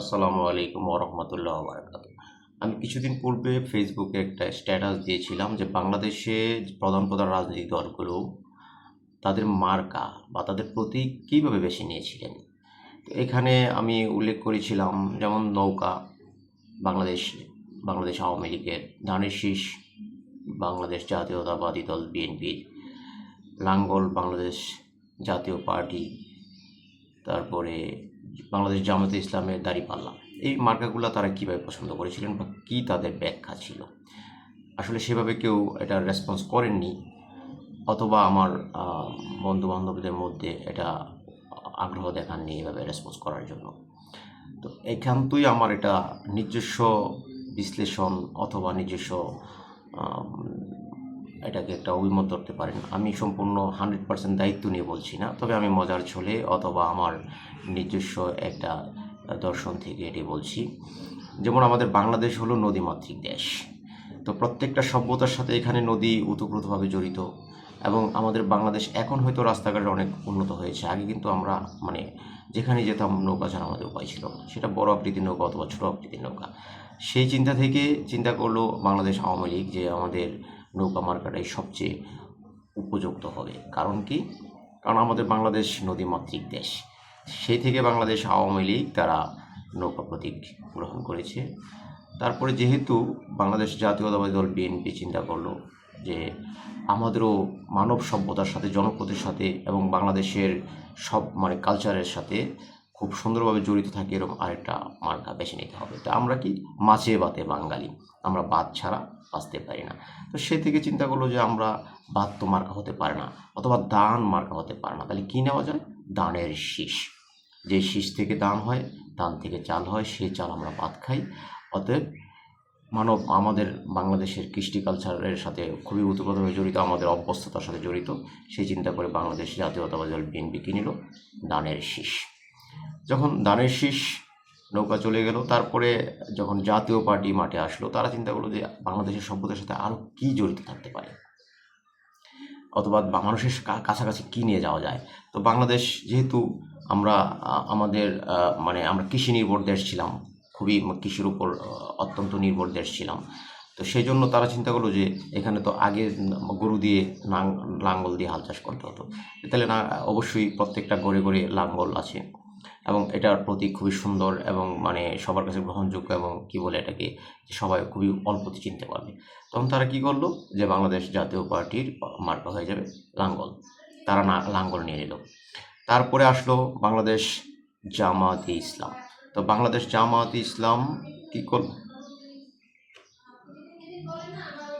আসসালামু আলাইকুম ওরহমতুল্লাহ বারাকাত আমি কিছুদিন পূর্বে ফেসবুকে একটা স্ট্যাটাস দিয়েছিলাম যে বাংলাদেশে প্রধান প্রধান রাজনৈতিক দলগুলো তাদের মার্কা বা তাদের প্রতীক কীভাবে বেছে নিয়েছিলেন? তো এখানে আমি উল্লেখ করেছিলাম যেমন নৌকা, বাংলাদেশ বাংলাদেশ আওয়ামী লীগের ধানের শীষ, বাংলাদেশ জাতীয়তাবাদী দল বিএনপির লাঙ্গল, বাংলাদেশ জাতীয় পার্টি, তারপরে বাংলাদেশ জামাতে ইসলামের দাঁড়িপাল্লা এই মার্কাগুলো তারা কীভাবে পছন্দ করেছিলেন বা কী তাদের ব্যাখ্যা ছিল? আসলে সেভাবে কেউ এটা রেসপন্স করেননি, অথবা আমার বন্ধু বান্ধবদের মধ্যে এটা আগ্রহ দেখাননি এভাবে রেসপন্স করার জন্য। তো এখানতুই আমার এটা নিজস্ব বিশ্লেষণ অথবা নিজস্ব এটাকে একটা অভিমত ধরতে পারেন। আমি সম্পূর্ণ হান্ড্রেড পার্সেন্ট দায়িত্ব নিয়ে বলছি না, তবে আমি মজার ছলে অথবা আমার নিজস্ব একটা দর্শন থেকে এটি বলছি। যেমন আমাদের বাংলাদেশ হলো নদীমাতৃক দেশ। তো প্রত্যেকটা সভ্যতার সাথে এখানে নদী ওতপ্রোতভাবে জড়িত এবং আমাদের বাংলাদেশ এখন হয়তো রাস্তাঘাট অনেক উন্নত হয়েছে। আগে কিন্তু আমরা মানে যেখানে যেতাম নৌকা ছাড়া আমাদের উপায় ছিল না। সেটা বড় আকৃতির নৌকা অথবা ছোটো আকৃতির নৌকা। সেই চিন্তা থেকে চিন্তা করল বাংলাদেশ আওয়ামী লীগ যে আমাদের নৌকা মার্কাটাই সবচেয়ে উপযুক্ত হবে। কারণ কি? কারণ আমাদের বাংলাদেশ নদীমাতৃক দেশ। সেই থেকে বাংলাদেশ আওয়ামী লীগ তারা নৌকা প্রতীক গ্রহণ করেছে। তারপরে যেহেতু বাংলাদেশ জাতীয়তাবাদী দল বিএনপি চিন্তা করল যে আমাদেরও মানব সভ্যতার সাথে, জনপদের সাথে এবং বাংলাদেশের সব মানে কালচারের সাথে খুব সুন্দরভাবে জড়িত থাকে, এরকম আরেকটা মার্কা বেছে নিতে হবে। তো আমরা কি? মাছে বাতে বাঙালি। আমরা বাদ ছাড়া বাঁচতে পারি না। তো সে থেকে চিন্তা করল যে আমরা বাদ তো মার্কা হতে পারে না, অথবা দান মার্কা হতে পারে না। তাহলে কী নেওয়া যায়? দানের শীষ। যে শীষ থেকে দান হয়, দান থেকে চাল হয়, সে চাল আমরা ভাত খাই। অতএব মানব, আমাদের বাংলাদেশের কৃষ্টি কালচারের সাথে খুবই ওতপ্রোতভাবে জড়িত, আমাদের অভ্যস্ততার সাথে জড়িত। সেই চিন্তা করে বাংলাদেশ জাতীয়তাবাদী দল বিএনপি কিনিল দানের শীষ। যখন দানের শীষ নৌকা চলে গেল, তারপরে যখন জাতীয় পার্টি মাঠে আসলো, তারা চিন্তা করল যে বাংলাদেশের সভ্যতার সাথে আরও কী জড়িত থাকতে পারে। অথবা মানুষের কাছাকাছি কী নিয়ে যাওয়া যায়? তো বাংলাদেশ যেহেতু আমরা আমাদের মানে আমরা কৃষি নির্ভর দেশ ছিলাম, খুবই কৃষির উপর অত্যন্ত নির্ভর দেশ ছিলাম। তো সেই জন্য তারা চিন্তা করল যে এখানে তো আগে গরু দিয়ে লাঙ্গল দিয়ে হাল চাষ করতে হতো। তাহলে না, অবশ্যই প্রত্যেকটা ঘরে ঘরে লাঙ্গল আছে। এবং এটার প্রতি খুবই সুন্দর এবং মানে সবার কাছে গ্রহণযোগ্য এবং কি বলে এটাকে সবাই খুবই অল্পতে চিনতে পারবে। তখন তারা কি করল? যে বাংলাদেশ জাতীয় পার্টির মার্কা হয়ে যাবে লাঙ্গল। তারা না, লাঙ্গল নিয়ে নিল। তারপরে আসলো বাংলাদেশ জামাতে ইসলাম। তো বাংলাদেশ জামাতে ইসলাম কী করল?